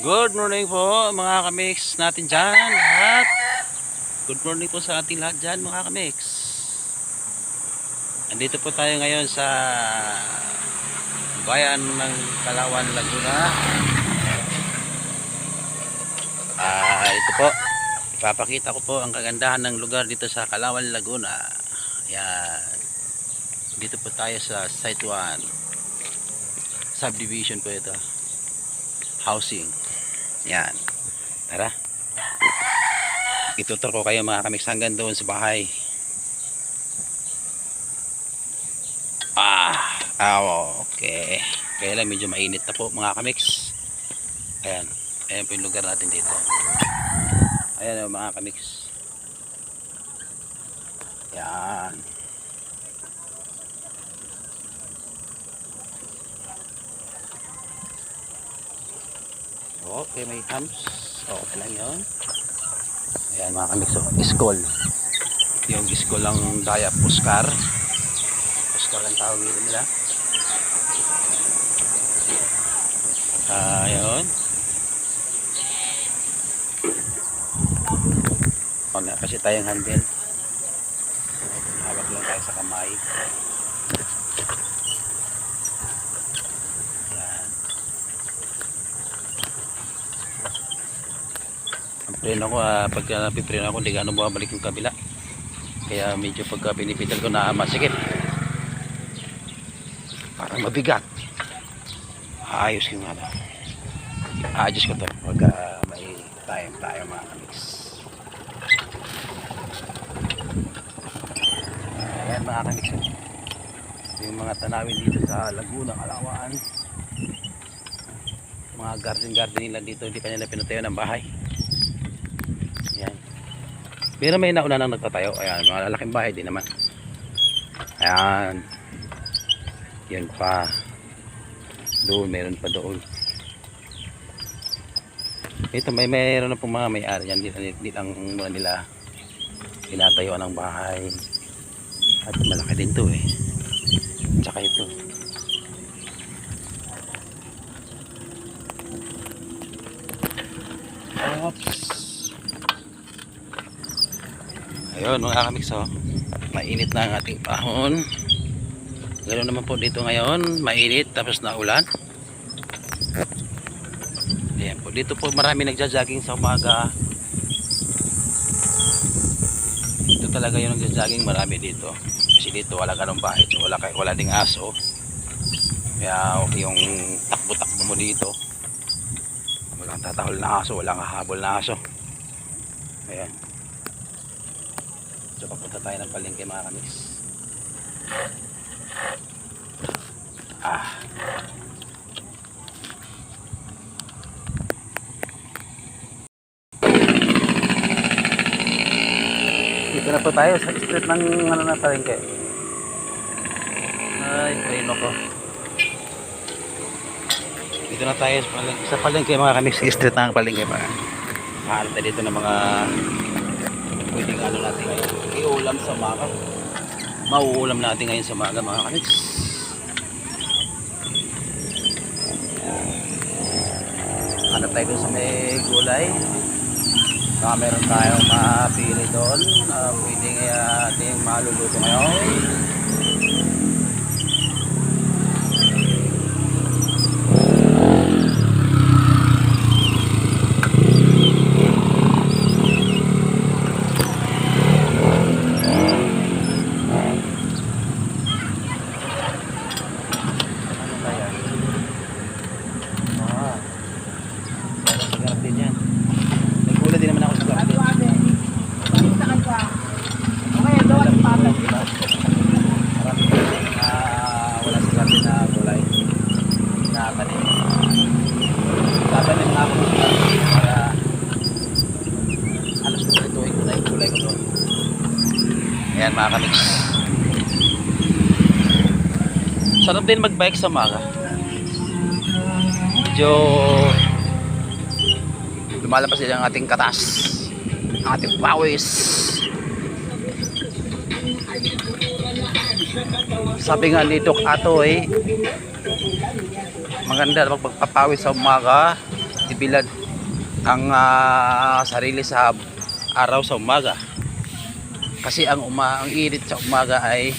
Good morning po mga kamix natin dyan lahat. Good morning po sa ating lahat dyan mga kamix. Andito po tayo ngayon sa bayan ng Kalawan, Laguna. Ah, ito po. Ipapakita ko po ang kagandahan ng lugar dito sa Kalawan, Laguna. Yan. Dito po tayo sa Site 1. Subdivision po ito. Housing. Yan. Tara. Itutur ko kayo mga kamix hanggang doon sa bahay. Ah, ah, okay. Kaya lang medyo mainit na po mga kamix. Ayan. Ayan po yung lugar natin dito. Ayan o mga kamix. Yan. Okay, may hams. Okay lang yun. Ayan mga kamix. So, iskol. Yung iskol lang daya puskar. Puskar ang tawag dito nila. Ayun. Wala kasi tayong handle. Hawak lang tayo sa kamay. Ang preno ko, ah, pagka napipreno ako, hindi gano'n bumabalik yung kabila. Kaya medyo pagka pinipital ko na masikip. Parang mabigat. Ayos yung ano. Ayos ko to. Pagka may time tayo mga kamix. Ayan mga kamix. Yung mga tanawin dito sa Laguna, Kalawaan. Mga garden-garden nila dito, hindi pa nila pinatayo ng bahay. Pero may nauna nang nagtatayo. Ayan, mga lalaking bahay din naman. Ayan. Yan pa. Doon, meron pa doon. Ito, may meron na pong mga may-ari yan. Dito, dito ang muna nila tinatayuan ng bahay. At malaki din to eh. Tsaka ito. Oops. Ayun mga kamix oh. Mainit na ang ating pahon. Ganoon naman po dito ngayon. Mainit tapos na ulan. Ayan po. Dito po marami nagja-jogging sa umaga. Dito talaga yung nagja-jogging marami dito. Kasi dito wala ganong bahay. Wala, wala ding aso. Kaya yung takbo-takbo mo dito. Walang tatahol na aso. Walang hahabol na aso. Ayan. So papunta tayo ng palengke mga kamix. Ah. Dito na po tayo sa street ng ano na palengke. Ay, preno ko. Dito na tayo sa palengke, sa palengke mga kamix. Street ng palengke pa. Paano tayo dito ng mga pwedeng ano natin ngayon. Iulam sa umaga. Mauulam natin ngayon sa umaga mga kamix. Ano tayo sa may gulay. Baka meron tayong mapili doon. Uh, pwedeng uh, ating maluluto ngayon. Ano kaya? Ah. Sigaret din yan. Nagula din naman ako sa garden. Marami na wala sa garden na gulay. Nakatanim. Tatanim na ako sa garden para alas ko ito ay gulay gulay ko doon. Ayan mga kamix. Sarap din magbike sa umaga. Medyo lumalabas din ang ating katas. Ang ating pawis. Sabi nga ni Doc Ato eh, maganda pag pagpapawis sa umaga, nagbibilad ang ah, sarili sa araw sa umaga. Kasi ang uma ang init sa umaga ay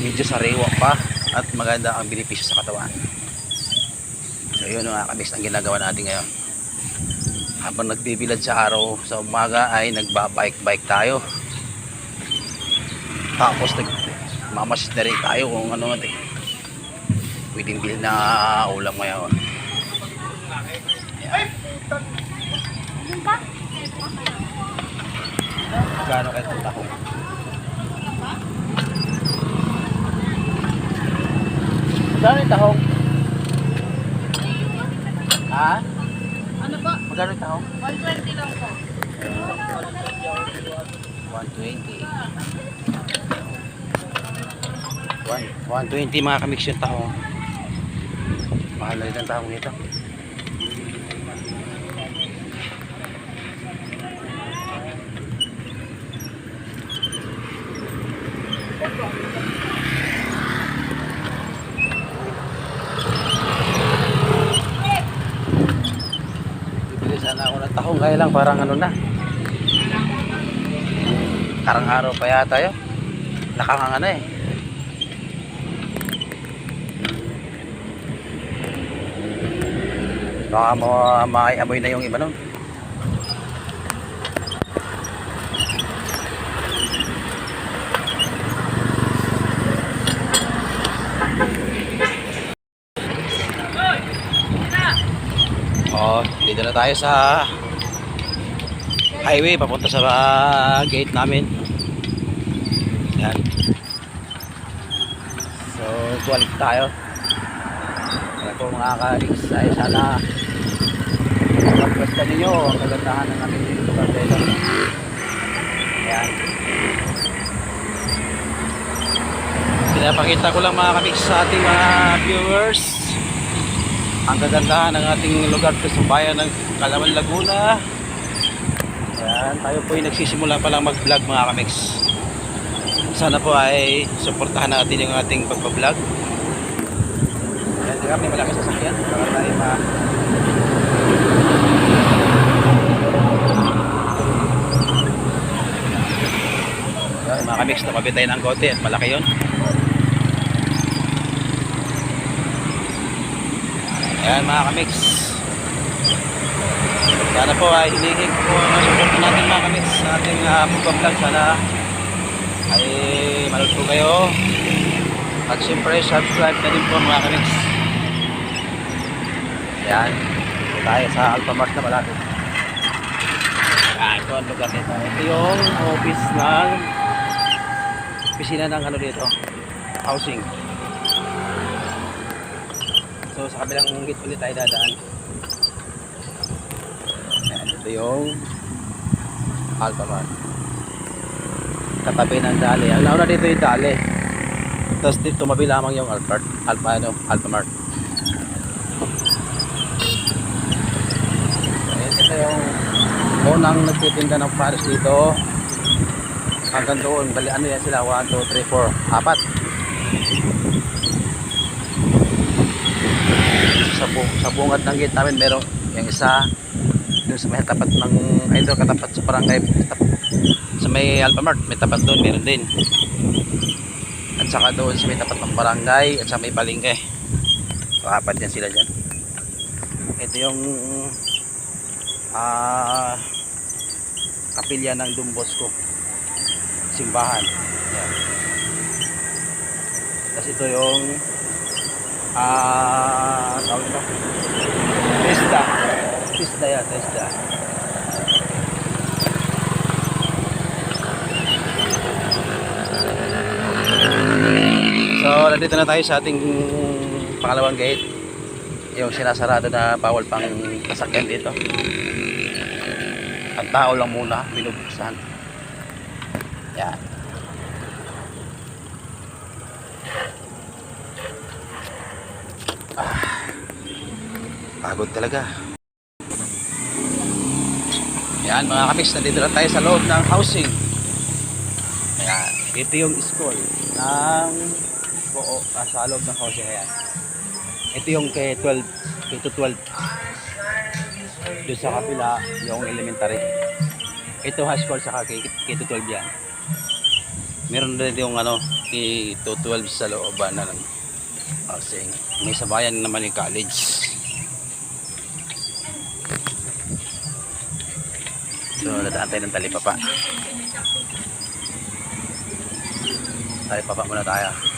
medyo sariwa pa at maganda ang benepisyo sa katawan. So yun mga kabis ang ginagawa natin ngayon. Habang nagbibilad sa araw sa umaga ay nagbabike-bike tayo. Tapos nag mamasid na rin tayo kung ano natin. Pwedeng bilhin na ulam ngayon. Yan. Gano'n kayo itong tahong? Magkano yung tahong? Ha? Ano po? Magkano yung tahong? 120 lang po. 120. 1, 120 mga kamix yung tahong. Mahal na rin ang tahong nito. Bibili sana ako ng tahong kaya lang parang ano na. Karang araw pa yata yun. Nakanganga na eh. Baka ma maiamoy na yung iba nun. Oh, dito na tayo sa highway papunta sa ah, gate namin. Yan. So, balik tayo. Kaya po mga kalix ay sana magpasta ninyo ang kagandahan ng aming lugar dito. Yan. Pinapakita ko lang mga kamix sa ating mga viewers ang kagandahan ng ating lugar sa bayan ng Kalaman, Laguna. Yan, tayo po ay nagsisimula pa lang mag-vlog mga kamix. Sana po ay suportahan natin yung ating pagpa-vlog. Yan, di kami malaki sasakyan. Para tayo ma... Yan, mga kamix, tumabi tayo ng kote malaki yun. Ayan mga kamix. Sana po ay hinihig po ang support natin mga kamix sa ating uh, pagpa-vlog. Sana ay manood po kayo. At siyempre subscribe na din po mga kamix. Ayan. Tayo sa Alphamart na malapit. Ah, ito ang lugar nito. Ito yung office ng opisina ng ano dito. Housing. So sa kabilang gate ulit tayo dadaan. Ayan, ito yung Alphamart. Katabi ng Dali. Ang nauna dito yung Dali. Tapos dito tumabi lamang yung Alphart. Alpha ano, Alphamart. Ayan, ito yung unang nagtitinda ng Paris dito. Hanggang doon, bali ano yan sila? 1, 2, 3, 4, apat. Sa, bu sa bungad ng gate namin meron yung isa dun sa may tapat ng ay doon katapat sa barangay sa may Alphamart may tapat doon meron din. At saka doon sa may tapat ng barangay at sa may balingke. So yan sila dyan. Ito yung ah kapilya ng Dumbosco simbahan. Yan. Tapos ito yung ah tawag ito Tesla Yan Tesla so nandito na tayo sa ating pangalawang gate. Yung sinasarado na bawal pang kasakyan dito. Ang tao lang muna binubuksan. Yan. Pagod talaga. Yan mga kamis, nandito na tayo sa loob ng housing. Ayan, ito yung school ng buo ah, sa loob ng housing. Ayan. Ito yung kay 12, K to 12. Doon sa kapila, yung elementary. Ito high school sa K-12 yan. Meron din yung ano, K-12 sa looban na ng housing. May sabayan naman yung college. So, dadaan tayo ng talipapa. Talipapa muna tayo.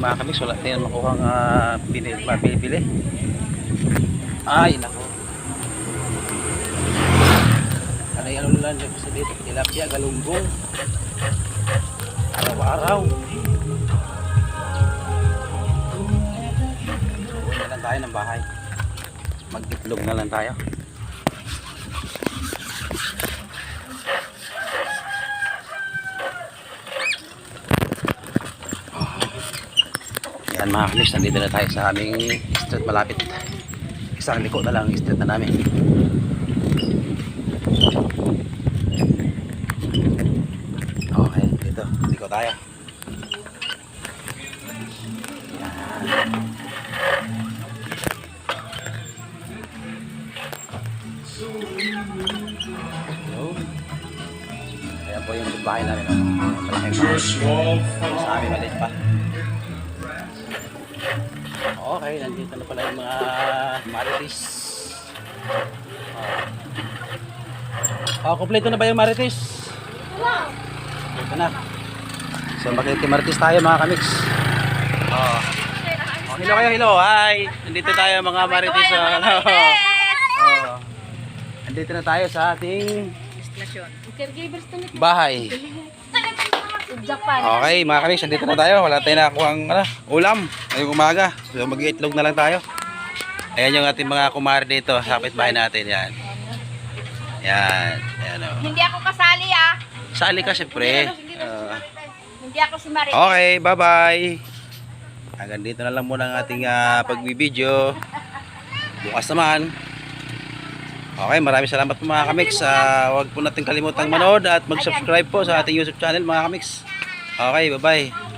Mga kamis, wala tayo makuha ang uh, mabibili. Ay, nako. Anay ano lang dyan sa dito, tilapia, galumbong. Araw-araw. Na lang tayo ng bahay. Mag-itlog na lang tayo. Yan mga kamis, nandito na tayo sa aming street malapit. Isang liko na lang ang street na namin. Okay, dito. Liko tayo. Hello. Ayan po yung bahay namin. Malaking bahay. Sa amin maliit pa. Okay, nandito na pala yung mga marites. Oh, kompleto na ba yung marites? Ito na. So makikimarites tayo mga kamiks. Oh. oh hello kayo, hello. Hi. Nandito tayo mga marites. Oh, hello. Oh. Nandito na tayo sa ating Caregivers to nito. bahay. Japan. Okay, mga kamiks, nandito na tayo. Wala tayong nakakuha ang ano, ulam ngayong umaga. So mag-iitlog na lang tayo. Ayan yung ating mga kumare dito sa bahay natin. Yan. Yan. Yan o. Hindi ako kasali ah. Sali ka siyempre. Ah, Hindi ako si Marie. okay, bye-bye. Hanggang dito na lang muna ang ating uh, pagbibideo. Bukas naman. Okay, maraming salamat po mga kamiks. Uh, huwag po natin kalimutang manood at mag-subscribe po sa ating YouTube channel mga kamiks. Okay, bye-bye.